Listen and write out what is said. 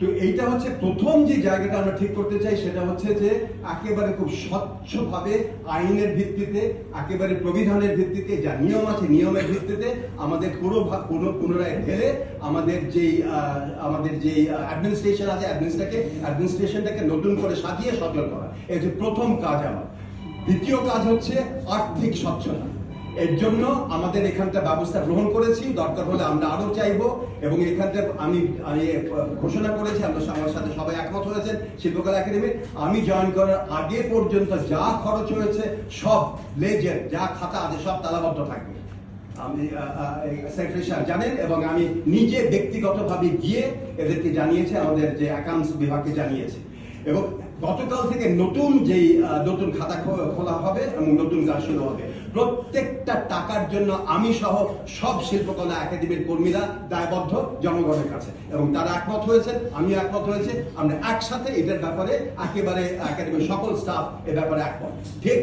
তো এইটা হচ্ছে প্রথম যে জায়গাটা আমরা ঠিক করতে চাই, সেটা হচ্ছে যে একেবারে খুব স্বচ্ছভাবে আইনের ভিত্তিতে, একেবারে প্রবিধানের ভিত্তিতে, যা নিয়ম আছে নিয়মের ভিত্তিতে আমাদের পুরো পুরো পুনরায় ঢেলে আমাদের যেই আমাদের যেই অ্যাডমিনিস্ট্রেশন আছে অ্যাডমিনিস্ট্রেশনটাকে অ্যাডমিনিস্ট্রেশনটাকে নতুন করে সাজিয়ে সচল করা। এই হচ্ছে প্রথম কাজ আমার। দ্বিতীয় কাজ হচ্ছে আর্থিক স্বচ্ছতা। এর জন্য আমাদের এখানটা ব্যবস্থা গ্রহণ করেছি। দরকার হলে আমরা আরও চাইব এবং এখানটা আমি আমি ঘোষণা করেছি, আমরা আমার সাথে সবাই একমত হয়েছেন, শিল্পকলা একাডেমি। আমি জয়েন করার আগে পর্যন্ত যা খরচ হয়েছে, সব লেজের যা খাতা আছে, সব তালাবদ্ধ থাকবে। আমি সেক্রেটারি জানেন এবং আমি নিজে ব্যক্তিগতভাবে গিয়ে এদেরকে জানিয়েছি, আমাদের যে অ্যাকাউন্টস বিভাগকে জানিয়েছি। এবং গতকাল থেকে নতুন যেই নতুন খাতা খোলা হবে এবং নতুন কাজ শুরু হবে। প্রত্যেকটা টাকার জন্য আমি সহ সব শিল্পকলা একাডেমির কর্মীরা দায়বদ্ধ জনগণের কাছে। এবং তারা একমত হয়েছে আমি একমত হয়েছে, আমরা একসাথে এটার ব্যাপারে একেবারে একাডেমির সকল স্টাফ এ ব্যাপারে একমত। ঠিক